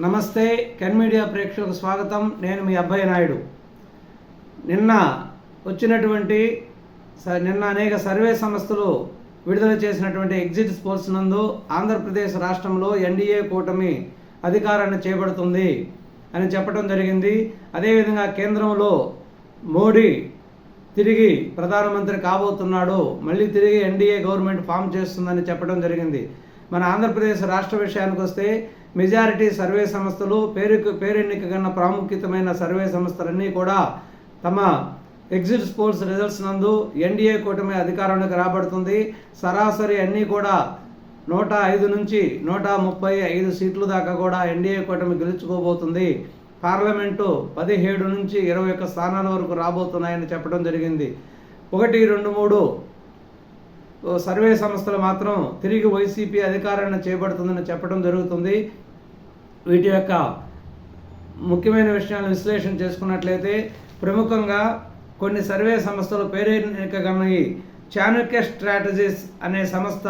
నమస్తే can media ప్రేక్షకులకు స్వాగతం. నేను మీ అబ్బాయి నాయుడు. నిన్న వచ్చినటువంటి స- నిన్న అనేక సర్వే సంస్థలు విడుదల చేసినటువంటి ఎగ్జిట్ పోల్స్ నందు ఆంధ్రప్రదేశ్ రాష్ట్రంలో ఎన్డీఏ కూటమి అధికారాన్ని చేపడుతుంది అని చెప్పడం జరిగింది. అదేవిధంగా కేంద్రంలో మోడీ తిరిగి ప్రధానమంత్రి కాబోతున్నాడు. మళ్ళీ తిరిగి ఎన్డీఏ గవర్నమెంట్ ఫామ్ చేస్తుందని చెప్పడం జరిగింది. మన ఆంధ్రప్రదేశ్ రాష్ట్ర విషయానికి వస్తే మెజారిటీ సర్వే సంస్థలు పేరుకు పేరెన్నిక కన్నా ప్రాముఖ్యతమైన సర్వే సంస్థలన్నీ కూడా తమ ఎగ్జిట్ పోల్స్ రిజల్ట్స్ నందు ఎన్డీఏ కూటమి అధికారంలోకి రాబడుతుంది. సరాసరి అన్నీ కూడా నూట ఐదు నుంచి నూట ముప్పై ఐదు సీట్ల దాకా కూడా ఎన్డీఏ కూటమి గెలుచుకోబోతుంది. పార్లమెంటు పదిహేడు నుంచి ఇరవై ఒక్క స్థానాల వరకు రాబోతున్నాయని చెప్పడం జరిగింది. ఒకటి రెండు మూడు సర్వే సంస్థలు మాత్రం తిరిగి వైసీపీ అధికారాన్ని చేపడుతుందని చెప్పడం జరుగుతుంది. వీటి యొక్క ముఖ్యమైన విషయాలను విశ్లేషణ చేసుకున్నట్లయితే ప్రముఖంగా కొన్ని సర్వే సంస్థలు పేరెన్నికగన్నవి చాణక్య స్ట్రాటజీస్ అనే సంస్థ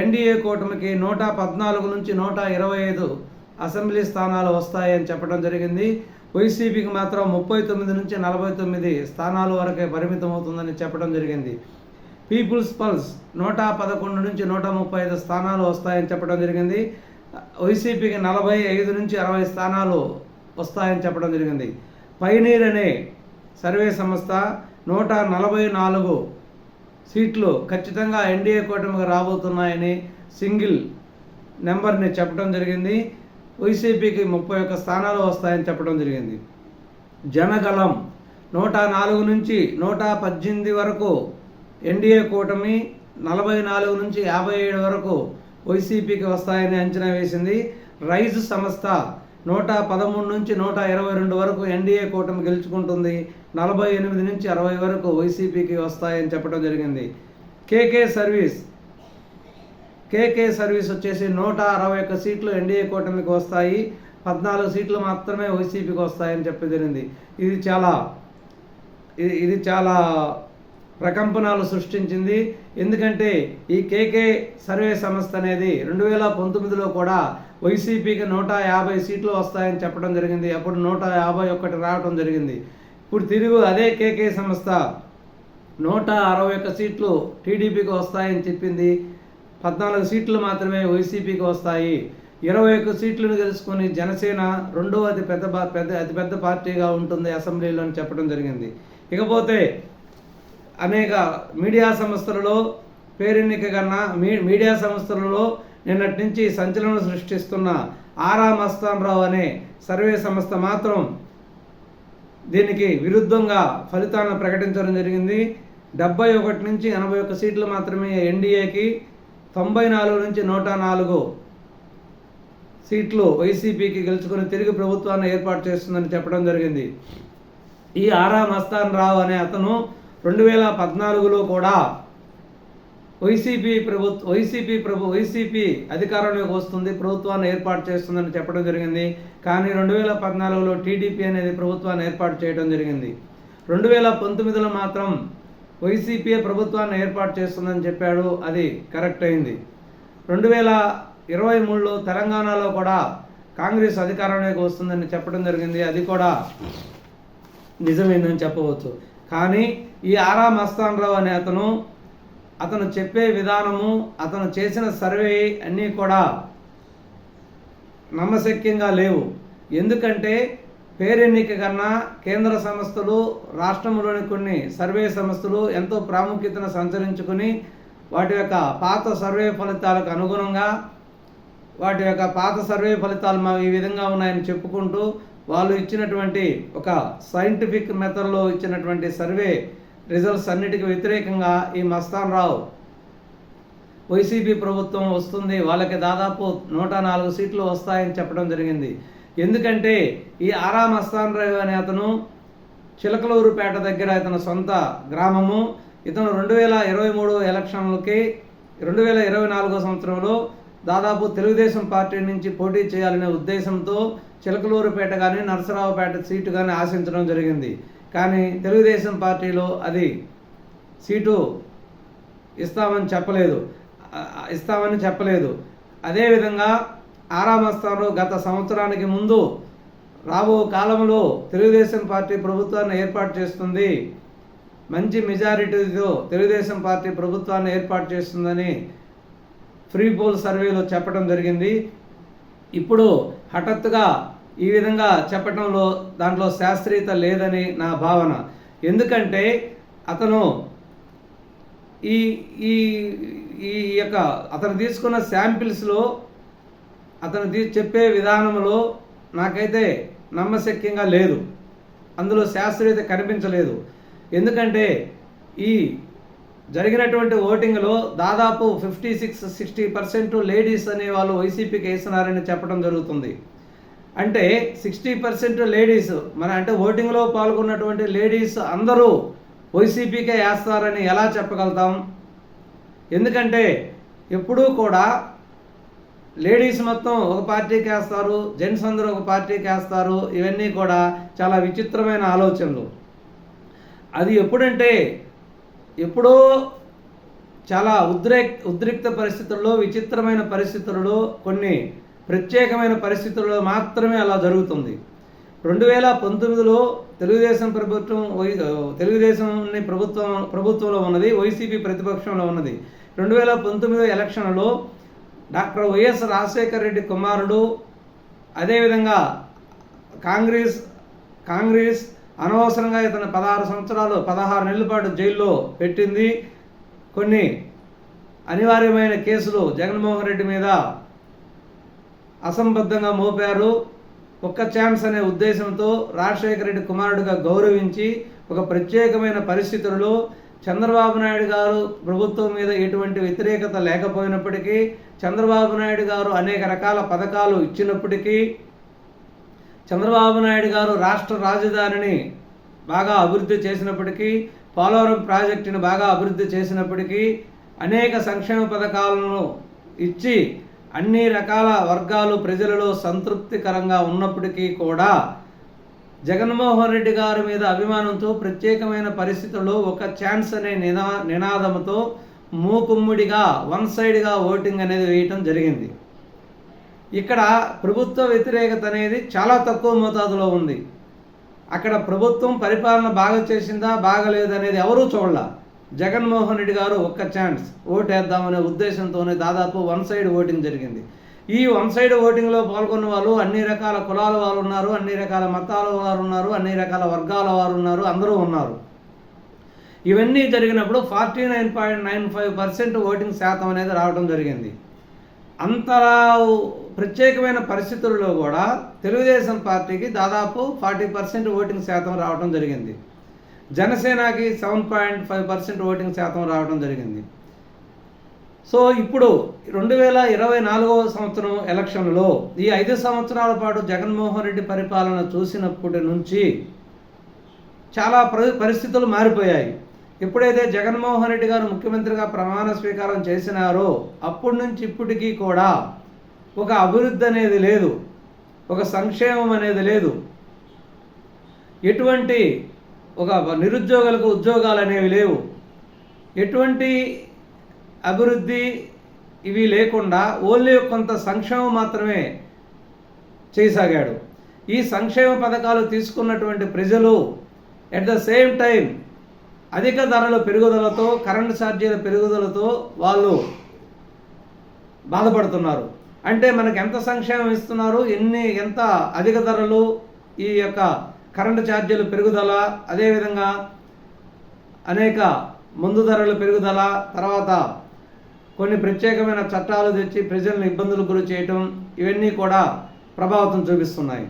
ఎన్డీఏ కూటమికి నూట పద్నాలుగు నుంచి నూట ఇరవై ఐదు అసెంబ్లీ స్థానాలు వస్తాయని చెప్పడం జరిగింది. వైసీపీకి మాత్రం ముప్పై తొమ్మిది నుంచి నలభై తొమ్మిది స్థానాల వరకే పరిమితం అవుతుందని చెప్పడం జరిగింది. పీపుల్స్ పల్స్ నూట పదకొండు నుంచి నూట ముప్పై ఐదు స్థానాలు వస్తాయని చెప్పడం జరిగింది. వైసీపీకి నలభై ఐదు నుంచి అరవై స్థానాలు వస్తాయని చెప్పడం జరిగింది. పైనీర్ అనే సర్వే సంస్థ నూట నలభై నాలుగు సీట్లు ఖచ్చితంగా ఎన్డీఏ కూటమికి రాబోతున్నాయని సింగిల్ నెంబర్ని చెప్పడం జరిగింది. వైసీపీకి ముప్పై ఒక్క స్థానాలు వస్తాయని చెప్పడం జరిగింది. జనగలం నూట నాలుగు నుంచి నూట పద్దెనిమిది వరకు ఎన్డీఏ కూటమి నలభై నాలుగు నుంచి యాభై ఏడు వరకు వైసీపీకి వస్తాయని అంచనా వేసింది. రైజ్ సంస్థ నూట పదమూడు నుంచి నూట ఇరవై రెండు వరకు ఎన్డీఏ కూటమి గెలుచుకుంటుంది. నలభై ఎనిమిది నుంచి అరవై వరకు వైసీపీకి వస్తాయని చెప్పడం జరిగింది. కేకే సర్వీస్ కేకే సర్వీస్ వచ్చేసి నూట అరవై ఒక్క సీట్లు ఎన్డీఏ కూటమికి వస్తాయి. పద్నాలుగు సీట్లు మాత్రమే వైసీపీకి వస్తాయని చెప్పి జరిగింది. ఇది చాలా ఇది ఇది చాలా ప్రకంపనలు సృష్టించింది. ఎందుకంటే ఈ కేకే సర్వే సంస్థ అనేది రెండు వేల పంతొమ్మిదిలో కూడా వైసీపీకి నూట యాభై సీట్లు వస్తాయని చెప్పడం జరిగింది. అప్పుడు నూట యాభై ఒకటి రావడం జరిగింది. ఇప్పుడు తిరుగు అదే కేకే సంస్థ నూట అరవై ఒక్క సీట్లు టీడీపీకి వస్తాయని చెప్పింది. పద్నాలుగు సీట్లు మాత్రమే వైసీపీకి వస్తాయి. ఇరవై ఒక్క సీట్లను గెలుచుకొని జనసేన రెండో అతి పెద్ద పెద్ద అతిపెద్ద పార్టీగా ఉంటుంది అసెంబ్లీలో అని చెప్పడం జరిగింది. ఇకపోతే అనేక మీడియా సంస్థలలో పేరెన్నిక కన్నా మీ మీడియా సంస్థలలో నిన్నటి నుంచి సంచలనం సృష్టిస్తున్న ఆరా మస్తాన్ రావు అనే సర్వే సంస్థ మాత్రం దీనికి విరుద్ధంగా ఫలితాలను ప్రకటించడం జరిగింది. డెబ్బై ఒకటి నుంచి ఎనభై ఒక్క సీట్లు మాత్రమే ఎన్డీఏకి తొంభై నాలుగు నుంచి నూట నాలుగు సీట్లు వైసీపీకి గెలుచుకొని తిరిగి ప్రభుత్వాన్ని ఏర్పాటు చేస్తుందని చెప్పడం జరిగింది. ఈ ఆరా మస్తాన్ రావు అనే అతను రెండు వేల పద్నాలుగులో కూడా వైసీపీ ప్రభుత్వ వైసీపీ ప్రభు వైసీపీ అధికారంలోకి వస్తుంది ప్రభుత్వాన్ని ఏర్పాటు చేస్తుందని చెప్పడం జరిగింది. కానీ రెండు వేల పద్నాలుగులో టీడీపీ అనేది ప్రభుత్వాన్ని ఏర్పాటు చేయడం జరిగింది. రెండు వేల పంతొమ్మిదిలో మాత్రం వైసీపీ ప్రభుత్వాన్ని ఏర్పాటు చేస్తుందని చెప్పాడు. అది కరెక్ట్ అయింది. రెండు వేల ఇరవై మూడులో తెలంగాణలో కూడా కాంగ్రెస్ అధికారంలోకి వస్తుందని చెప్పడం జరిగింది. అది కూడా నిజమేందని చెప్పవచ్చు. కానీ ఈ ఆరా మస్తానరావు అనే అతను అతను చెప్పే విధానము అతను చేసిన సర్వే అన్నీ కూడా నమ్మశక్యంగా లేవు. ఎందుకంటే పేరెన్నిక కన్నా కేంద్ర సంస్థలు రాష్ట్రంలోని కొన్ని సర్వే సంస్థలు ఎంతో ప్రాముఖ్యతను సంచరించుకుని వాటి యొక్క పాత సర్వే ఫలితాలకు అనుగుణంగా వాటి యొక్క పాత సర్వే ఫలితాలు మా ఈ విధంగా ఉన్నాయని చెప్పుకుంటూ వాళ్ళు ఇచ్చినటువంటి ఒక సైంటిఫిక్ మెథడ్లో ఇచ్చినటువంటి సర్వే రిజల్ట్స్ అన్నిటికీ వ్యతిరేకంగా ఈ మస్తాన్ రావు వైసీపీ ప్రభుత్వం వస్తుంది. వాళ్ళకి దాదాపు నూట నాలుగు సీట్లు వస్తాయని చెప్పడం జరిగింది. ఎందుకంటే ఈ ఆరా మస్తాన్ రావు అనే అతను చిలకలూరుపేట దగ్గర ఇతని సొంత గ్రామము. ఇతను రెండు వేల ఇరవై మూడు ఎలక్షన్లకి రెండు వేల ఇరవై నాలుగో సంవత్సరంలో దాదాపు తెలుగుదేశం పార్టీ నుంచి పోటీ చేయాలనే ఉద్దేశంతో చిలకలూరుపేట కానీ నరసరావుపేట సీటు కానీ ఆశించడం జరిగింది. కానీ తెలుగుదేశం పార్టీలో అది సీటు ఇస్తామని చెప్పలేదు. ఇస్తామని చెప్పలేదు. అదేవిధంగా ఆరామస్థానంలో గత సంవత్సరానికి ముందు రాబో కాలంలో తెలుగుదేశం పార్టీ ప్రభుత్వాన్ని ఏర్పాటు చేస్తుంది. మంచి మెజారిటీతో తెలుగుదేశం పార్టీ ప్రభుత్వాన్ని ఏర్పాటు చేస్తుందని ఫ్రీ పోల్ సర్వేలో చెప్పడం జరిగింది. ఇప్పుడు హఠాత్తుగా ఈ విధంగా చెప్పడంలో దాంట్లో శాస్త్రీయత లేదని నా భావన. ఎందుకంటే అతను ఈ ఈ ఈ యొక్క అతను తీసుకున్న శాంపిల్స్లో అతను తీ చెప్పే విధానంలో నాకైతే నమ్మశక్యంగా లేదు. అందులో శాస్త్రీయత కనిపించలేదు. ఎందుకంటే ఈ జరిగినటువంటి ఓటింగ్లో దాదాపు fifty six sixty percent ladies అనే వాళ్ళు వైసీపీకి వేస్తున్నారని చెప్పడం జరుగుతుంది. అంటే సిక్స్టీ పర్సెంట్ లేడీస్ మన అంటే ఓటింగ్లో పాల్గొన్నటువంటి లేడీస్ అందరూ వైసీపీకే వేస్తారని ఎలా చెప్పగలుగుతాం? ఎందుకంటే ఎప్పుడూ కూడా లేడీస్ మొత్తం ఒక పార్టీకి వేస్తారు జెంట్స్ అందరూ ఒక పార్టీకి వేస్తారు ఇవన్నీ కూడా చాలా విచిత్రమైన ఆలోచనలు. అది ఎప్పుడంటే ఎప్పుడో చాలా ఉద్రేక్ ఉద్రిక్త పరిస్థితుల్లో విచిత్రమైన పరిస్థితులలో కొన్ని ప్రత్యేకమైన పరిస్థితుల్లో మాత్రమే అలా జరుగుతుంది. రెండు వేల పంతొమ్మిదిలో తెలుగుదేశం ప్రభుత్వం వై- తెలుగుదేశం ప్రభుత్వం ప్రభుత్వంలో ఉన్నది వైసీపీ ప్రతిపక్షంలో ఉన్నది. రెండు వేల పంతొమ్మిది ఎలక్షన్లో డాక్టర్ వైఎస్ రాజశేఖర రెడ్డి కుమారుడు అదేవిధంగా కాంగ్రెస్ కాంగ్రెస్ అనవసరంగా ఇతను పదహారు సంవత్సరాలు పదహారు నెలల పాటు జైల్లో పెట్టింది. కొన్ని అనివార్యమైన కేసులు జగన్మోహన్ రెడ్డి మీద అసంబద్ధంగా మోపారు. ఒక్క ఛాన్స్ అనే ఉద్దేశంతో రాజశేఖర రెడ్డి కుమారుడిగా గౌరవించి ఒక ప్రత్యేకమైన పరిస్థితుల్లో చంద్రబాబు నాయుడు గారు ప్రభుత్వం మీద ఎటువంటి వ్యతిరేకత లేకపోయినప్పటికీ చంద్రబాబు నాయుడు గారు అనేక రకాల పథకాలు ఇచ్చినప్పటికీ చంద్రబాబు నాయుడు గారు రాష్ట్ర రాజధానిని బాగా అభివృద్ధి చేసినప్పటికీ పోలవరం ప్రాజెక్టుని బాగా అభివృద్ధి చేసినప్పటికీ అనేక సంక్షేమ పథకాలను ఇచ్చి అన్ని రకాల వర్గాలు ప్రజలలో సంతృప్తికరంగా ఉన్నప్పటికీ కూడా జగన్మోహన్ రెడ్డి గారి మీద అభిమానంతో ప్రత్యేకమైన పరిస్థితుల్లో ఒక ఛాన్స్ అనే నినా నినాదంతో మూకుమ్ముడిగా వన్ సైడ్గా ఓటింగ్ అనేది వేయటం జరిగింది. ఇక్కడ ప్రభుత్వ వ్యతిరేకత అనేది చాలా తక్కువ మోతాదులో ఉంది. అక్కడ ప్రభుత్వం పరిపాలన బాగా చేసిందా బాగలేదు అనేది ఎవరూ చూడాల. జగన్మోహన్ రెడ్డి గారు ఒక్క ఛాన్స్ ఓటేద్దామనే ఉద్దేశంతోనే దాదాపు వన్ సైడ్ ఓటింగ్ జరిగింది. ఈ వన్ సైడ్ ఓటింగ్లో పాల్గొన్న వాళ్ళు అన్ని రకాల కులాల వారు ఉన్నారు అన్ని రకాల మతాల వారు ఉన్నారు అన్ని రకాల వర్గాల వారు ఉన్నారు అందరూ ఉన్నారు. ఇవన్నీ జరిగినప్పుడు forty nine point nine five percent voting శాతం అనేది రావడం జరిగింది. అంతలా ప్రత్యేకమైన పరిస్థితుల్లో కూడా తెలుగుదేశం పార్టీకి దాదాపు ఫార్టీ పర్సెంట్ ఓటింగ్ శాతం రావడం జరిగింది. జనసేనకి seven point five percent voting శాతం రావడం జరిగింది. సో ఇప్పుడు రెండు వేల ఇరవై నాలుగవ సంవత్సరం ఎలక్షన్లో ఈ ఐదు సంవత్సరాల పాటు జగన్మోహన్ రెడ్డి పరిపాలన చూసినప్పటి నుంచి చాలా ప్ర పరిస్థితులు మారిపోయాయి. ఎప్పుడైతే జగన్మోహన్ రెడ్డి గారు ముఖ్యమంత్రిగా ప్రమాణ స్వీకారం చేసినారో అప్పటి నుంచి ఇప్పటికీ కూడా ఒక అభివృద్ధి అనేది లేదు ఒక సంక్షేమం అనేది లేదు. ఎటువంటి ఒక నిరుద్యోగులకు ఉద్యోగాలు అనేవి లేవు. ఎటువంటి అభివృద్ధి ఇవి లేకుండా ఓన్లీ కొంత సంక్షేమం మాత్రమే చేయసాగాడు. ఈ సంక్షేమ పథకాలు తీసుకున్నటువంటి ప్రజలు ఎట్ ద సేమ్ టైం అధిక ధరల పెరుగుదలతో కరెంటు ఛార్జీల పెరుగుదలతో వాళ్ళు బాధపడుతున్నారు. అంటే మనకు ఎంత సంక్షేమం ఇస్తున్నారు ఎన్ని ఎంత అధిక ధరలు ఈ యొక్క కరెంటు ఛార్జీలు పెరుగుదల అదేవిధంగా అనేక మందు ధరలు పెరుగుదల తర్వాత కొన్ని ప్రత్యేకమైన చట్టాలు తెచ్చి ప్రజలను ఇబ్బందులకు గురి చేయటం ఇవన్నీ కూడా ప్రభావితం చూపిస్తున్నాయి.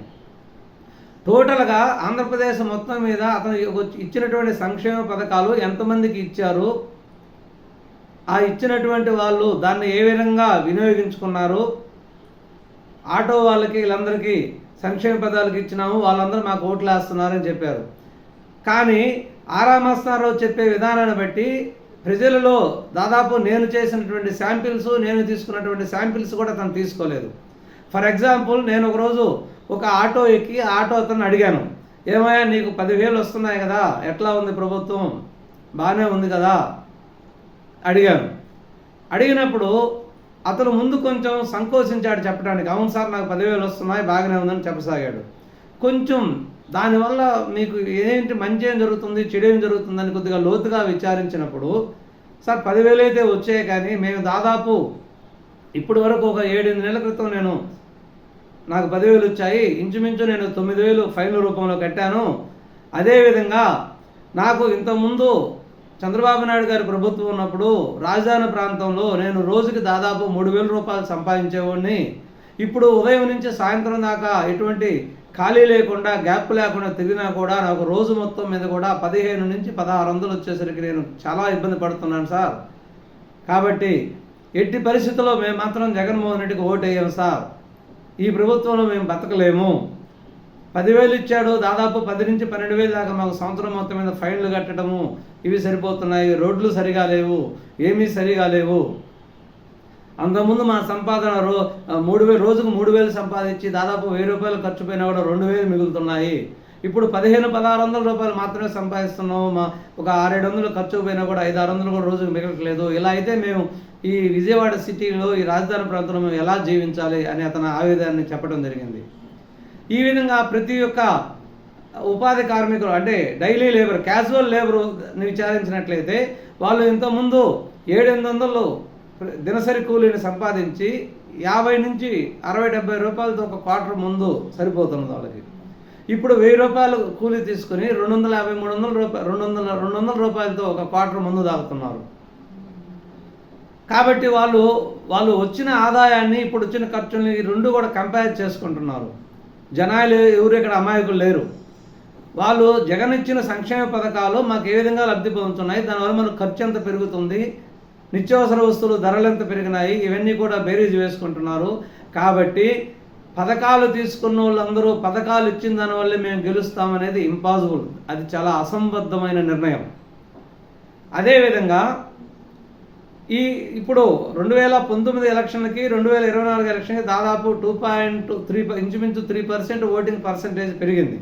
టోటల్గా ఆంధ్రప్రదేశ్ మొత్తం మీద అతను ఇచ్చినటువంటి సంక్షేమ పథకాలు ఎంతమందికి ఇచ్చారు? ఆ ఇచ్చినటువంటి వాళ్ళు దాన్ని ఏ విధంగా వినియోగించుకున్నారు? ఆటో వాళ్ళకి వీళ్ళందరికీ సంక్షేమ పదాలకు ఇచ్చినాము వాళ్ళందరూ మాకు ఓట్లు వేస్తున్నారని చెప్పారు. కానీ ఆరామస్తారావు చెప్పే విధానాన్ని బట్టి ప్రజలలో దాదాపు నేను చేసినటువంటి శాంపిల్స్ నేను తీసుకున్నటువంటి శాంపిల్స్ కూడా తను తీసుకోలేదు. ఫర్ ఎగ్జాంపుల్ నేను ఒకరోజు ఒక ఆటో ఎక్కి ఆటో అతను అడిగాను ఏమయ్యా నీకు పదివేలు వస్తున్నాయి కదా ఎట్లా ఉంది ప్రభుత్వం? బాగానే ఉంది కదా? అడిగాను. అడిగినప్పుడు అతను ముందు కొంచెం సంకోచించాడు చెప్పడానికి అవును సార్ నాకు పదివేలు వస్తున్నాయి బాగానే ఉందని చెప్పసాగాడు. కొంచెం దానివల్ల మీకు ఏంటి మంచి ఏం జరుగుతుంది చెడు ఏం జరుగుతుందని కొద్దిగా లోతుగా విచారించినప్పుడు సార్ పదివేలు అయితే వచ్చాయి కానీ మేము దాదాపు ఇప్పటి వరకు ఒక ఏడెనిమిది నెలల క్రితం నేను నాకు పదివేలు వచ్చాయి. ఇంచుమించు నేను తొమ్మిది వేలు ఫైన్ రూపంలో కట్టాను. అదేవిధంగా నాకు ఇంతకుముందు చంద్రబాబు నాయుడు గారి ప్రభుత్వం ఉన్నప్పుడు రాజధాని ప్రాంతంలో నేను రోజుకి దాదాపు మూడు వేల రూపాయలు సంపాదించేవాడిని. ఇప్పుడు ఉదయం నుంచి సాయంత్రం దాకా ఎటువంటి ఖాళీ లేకుండా గ్యాప్ లేకుండా తిరిగినా కూడా నాకు రోజు మొత్తం మీద కూడా పదిహేను నుంచి పదహారు వందలు వచ్చేసరికి నేను చాలా ఇబ్బంది పడుతున్నాను సార్. కాబట్టి ఎట్టి పరిస్థితుల్లో మేము మాత్రం జగన్మోహన్ రెడ్డికి ఓటు వేయం సార్. ఈ ప్రభుత్వంలో మేము బతకలేము. పదివేలు ఇచ్చాడు దాదాపు పది నుంచి పన్నెండు వేలు దాకా మాకు సంవత్సరం మొత్తం మీద ఫైన్లు కట్టడము. ఇవి సరిపోతున్నాయి రోడ్లు సరిగా లేవు ఏమీ సరిగా లేవు. అంతకుముందు మా సంపాదన రో మూడు వేలు రోజుకు మూడు వేలు సంపాదించి దాదాపు వెయ్యి రూపాయలు ఖర్చు పోయినా కూడా రెండు వేలు మిగులుతున్నాయి. ఇప్పుడు పదిహేను పదహారు వందల రూపాయలు మాత్రమే సంపాదిస్తున్నాము. మా ఒక ఆరేడు వందలు ఖర్చు పోయినా కూడా ఐదు ఆరు వందలు కూడా రోజుకు మిగలట్లేదు. ఇలా అయితే మేము ఈ విజయవాడ సిటీలో ఈ రాజధాని ప్రాంతంలో మేము ఎలా జీవించాలి అని అతని ఆవేదాన్ని చెప్పడం జరిగింది. ఈ విధంగా ప్రతి ఒక్క ఉపాధి కార్మికులు అంటే డైలీ లేబర్ క్యాజువల్ లేబర్ విచారించినట్లయితే వాళ్ళు ఇంతకుముందు ఏడెనిమిది వందలు దినసరి కూలీని సంపాదించి యాభై నుంచి అరవై డెబ్బై రూపాయలతో ఒక క్వార్టర్ ముందు సరిపోతున్నది వాళ్ళకి. ఇప్పుడు వెయ్యి రూపాయలు కూలీ తీసుకుని రెండు వందల యాభై మూడు వందల రూపాయలు రెండు వందల రెండు వందల రూపాయలతో ఒక క్వార్టర్ మందు తాగుతున్నారు. కాబట్టి వాళ్ళు వాళ్ళు వచ్చిన ఆదాయాన్ని ఇప్పుడు వచ్చిన ఖర్చుల్ని రెండు కూడా కంపేర్ చేసుకుంటున్నారు. జనాలు ఎవరు ఇక్కడ అమాయకులు లేరు. వాళ్ళు జగన్ ఇచ్చిన సంక్షేమ పథకాలు మాకు ఏ విధంగా లబ్ధి పొందుతున్నాయి దానివల్ల మనకు ఖర్చు ఎంత పెరుగుతుంది నిత్యావసర వస్తువులు ధరలు ఎంత పెరిగినాయి ఇవన్నీ కూడా బేరీజ్ వేసుకుంటున్నారు. కాబట్టి పథకాలు తీసుకున్న వాళ్ళందరూ పథకాలు ఇచ్చిన దానివల్లే మేము గెలుస్తామనేది ఇంపాసిబుల్ అది చాలా అసంబద్ధమైన నిర్ణయం. అదేవిధంగా ఈ ఇప్పుడు రెండు వేల పంతొమ్మిది ఎలక్షన్కి రెండు వేల ఇరవై నాలుగు ఎలక్షన్కి దాదాపు టూ పాయింట్ త్రీ ఇంచుమించు త్రీ పర్సెంట్ ఓటింగ్ పర్సంటేజ్ పెరిగింది.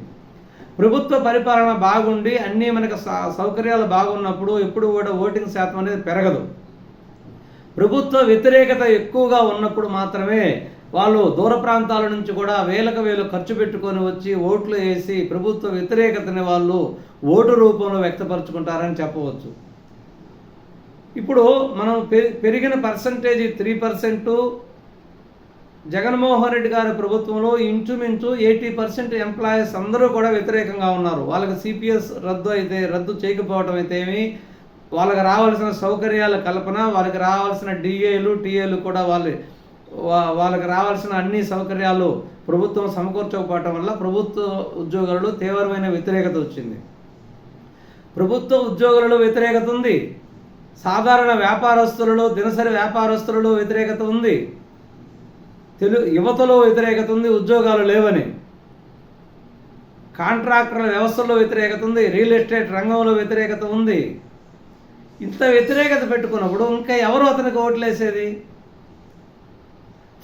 ప్రభుత్వ పరిపాలన బాగుండి అన్నీ మనకు స- సౌకర్యాలు బాగున్నప్పుడు ఎప్పుడు కూడా ఓటింగ్ శాతం అనేది పెరగదు. ప్రభుత్వ వ్యతిరేకత ఎక్కువగా ఉన్నప్పుడు మాత్రమే వాళ్ళు దూర ప్రాంతాల నుంచి కూడా వేలకు వేలు ఖర్చు పెట్టుకొని వచ్చి ఓట్లు వేసి ప్రభుత్వ వ్యతిరేకతని వాళ్ళు ఓటు రూపంలో వ్యక్తపరచుకుంటారని చెప్పవచ్చు. ఇప్పుడు మనం పె- పెరిగిన percentage three percent Jaganmohan Reddy గారి ప్రభుత్వంలో ఇంచుమించు ఎయిటీ పర్సెంట్ ఎంప్లాయీస్ అందరూ కూడా వ్యతిరేకంగా ఉన్నారు. వాళ్ళకి సిపిఎస్ రద్దు అయితే రద్దు చేయకపోవడం అయితే ఏమి? వాళ్ళకి రావాల్సిన సౌకర్యాల కల్పన వాళ్ళకి రావాల్సిన డిఏలు టీఏలు కూడా వాళ్ళు వాళ్ళకి రావాల్సిన అన్ని సౌకర్యాలు ప్రభుత్వం సమకూర్చకపోవటం వల్ల ప్రభుత్వ ఉద్యోగులలో తీవ్రమైన వ్యతిరేకత వచ్చింది. ప్రభుత్వ ఉద్యోగులలో వ్యతిరేకత ఉంది. సాధారణ వ్యాపారస్తులలో దినసరి వ్యాపారస్తులలో వ్యతిరేకత ఉంది. తెలు యువతలో వ్యతిరేకత ఉంది ఉద్యోగాలు లేవని. కాంట్రాక్టర్ల వ్యవస్థలో వ్యతిరేకత ఉంది రియల్ ఎస్టేట్ రంగంలో వ్యతిరేకత ఉంది. ఇంత వ్యతిరేకత పెట్టుకున్నప్పుడు ఇంకా ఎవరు అతనికి ఓట్లేసేది?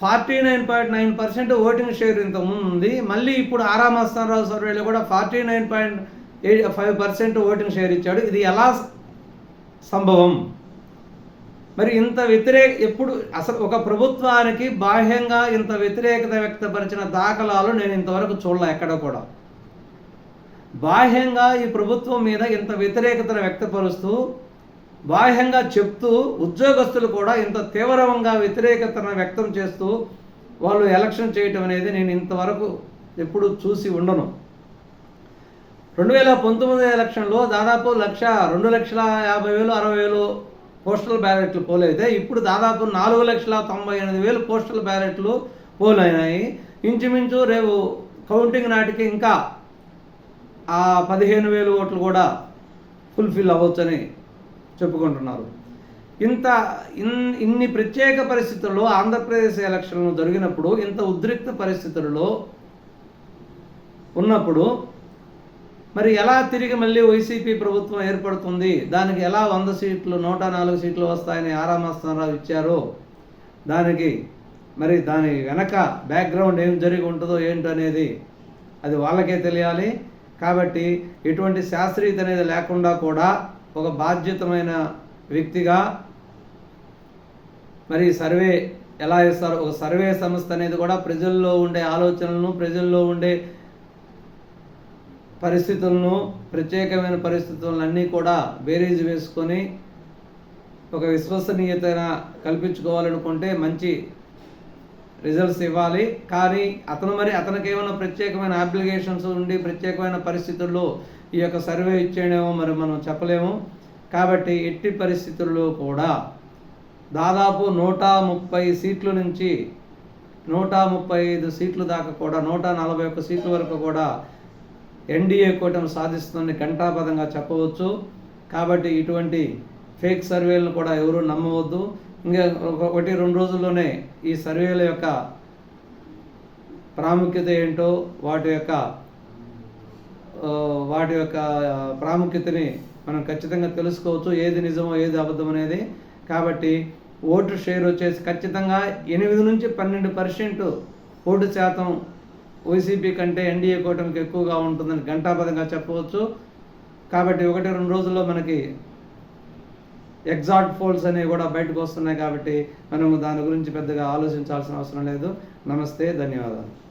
Forty nine point nine percent voting share ఇంత ముందు ఉంది. మళ్ళీ ఇప్పుడు ఆరామస్తానరావు సర్వేలో కూడా forty nine point eight five percent voting share ఇచ్చాడు. ఇది ఎలా సంభవం? మరి ఇంత వ్యతిరేక ఎప్పుడు అసలు ఒక ప్రభుత్వానికి బాహ్యంగా ఇంత వ్యతిరేకత వ్యక్తపరిచిన దాఖలాలు నేను ఇంతవరకు చూడలే ఎక్కడ కూడా. బాహ్యంగా ఈ ప్రభుత్వం మీద ఇంత వ్యతిరేకతను వ్యక్తపరుస్తూ బాహ్యంగా చెప్తూ ఉద్యోగస్తులు కూడా ఇంత తీవ్రంగా వ్యతిరేకతను వ్యక్తం చేస్తూ వాళ్ళు ఎలక్షన్ చేయటం అనేది నేను ఇంతవరకు ఎప్పుడు చూసి ఉండను. రెండు వేల పంతొమ్మిది ఎలక్షన్లో దాదాపు లక్ష రెండు లక్షల యాభై వేలు అరవై వేలు పోస్టల్ బ్యాలెట్లు పోలైతే ఇప్పుడు దాదాపు నాలుగు లక్షల తొంభై ఎనిమిది వేలు పోస్టల్ బ్యాలెట్లు పోలైనాయి. ఇంచుమించు రేపు కౌంటింగ్ నాటికి ఇంకా ఆ పదిహేను వేలు ఓట్లు కూడా ఫుల్ఫిల్ అవ్వచ్చని చెప్పుకుంటున్నారు. ఇంత ఇన్ ఇన్ని ప్రత్యేక పరిస్థితుల్లో ఆంధ్రప్రదేశ్ ఎలక్షన్లు జరిగినప్పుడు ఇంత ఉద్రిక్త పరిస్థితులలో ఉన్నప్పుడు మరి ఎలా తిరిగి మళ్ళీ వైసీపీ ప్రభుత్వం ఏర్పడుతుంది? దానికి ఎలా వంద సీట్లు నూట నాలుగు సీట్లు వస్తాయని ఆరామస్తారావు ఇచ్చారో. దానికి మరి దాని వెనక బ్యాక్గ్రౌండ్ ఏం జరిగి ఉంటుందో ఏంటనేది అది వాళ్ళకే తెలియాలి. కాబట్టి ఎటువంటి శాస్త్రీయత అనేది లేకుండా కూడా ఒక బాధ్యతమైన వ్యక్తిగా మరి సర్వే ఎలా ఇస్తారు ఒక సర్వే సంస్థ అనేది కూడా ప్రజల్లో ఉండే ఆలోచనలను ప్రజల్లో ఉండే పరిస్థితులను ప్రత్యేకమైన పరిస్థితులన్నీ అన్నీ కూడా బేరీజ్ వేసుకొని ఒక విశ్వసనీయత కల్పించుకోవాలనుకుంటే మంచి రిజల్ట్స్ ఇవ్వాలి. కానీ అతను మరి అతనికి ఏమైనా ప్రత్యేకమైన అప్లికేషన్స్ ఉండి ప్రత్యేకమైన పరిస్థితుల్లో ఈ యొక్క సర్వే ఇచ్చేయడమో మరి మనం చెప్పలేము. కాబట్టి ఎట్టి పరిస్థితుల్లో కూడా దాదాపు నూట ముప్పై సీట్ల నుంచి నూట ముప్పై ఐదు సీట్లు దాకా కూడా నూట నలభై ఒక్క సీట్ల వరకు కూడా ఎన్డీఏ కూటమి సాధిస్తుందని ఘంటాపదంగా చెప్పవచ్చు. కాబట్టి ఇటువంటి ఫేక్ సర్వేలను కూడా ఎవరూ నమ్మవద్దు. ఇంకా ఒకటి రెండు రోజుల్లోనే ఈ సర్వేల యొక్క ప్రాముఖ్యత ఏంటో వాటి యొక్క వాటి యొక్క ప్రాముఖ్యతని మనం ఖచ్చితంగా తెలుసుకోవచ్చు ఏది నిజమో ఏది అబద్ధం అనేది. కాబట్టి ఓటు షేర్ వచ్చేసి ఖచ్చితంగా ఎనిమిది నుంచి పన్నెండు పర్సెంట్ ఓటు శాతం వైసీపీ కంటే ఎన్డీఏ కూటమికి ఎక్కువగా ఉంటుందని ఘంటాపదంగా చెప్పవచ్చు. కాబట్టి ఒకటి రెండు రోజుల్లో మనకి ఎగ్జాక్ట్ ఫోల్స్ అనేవి కూడా బయటకు వస్తున్నాయి కాబట్టి మనము దాని గురించి పెద్దగా ఆలోచించాల్సిన అవసరం లేదు. నమస్తే ధన్యవాదాలు.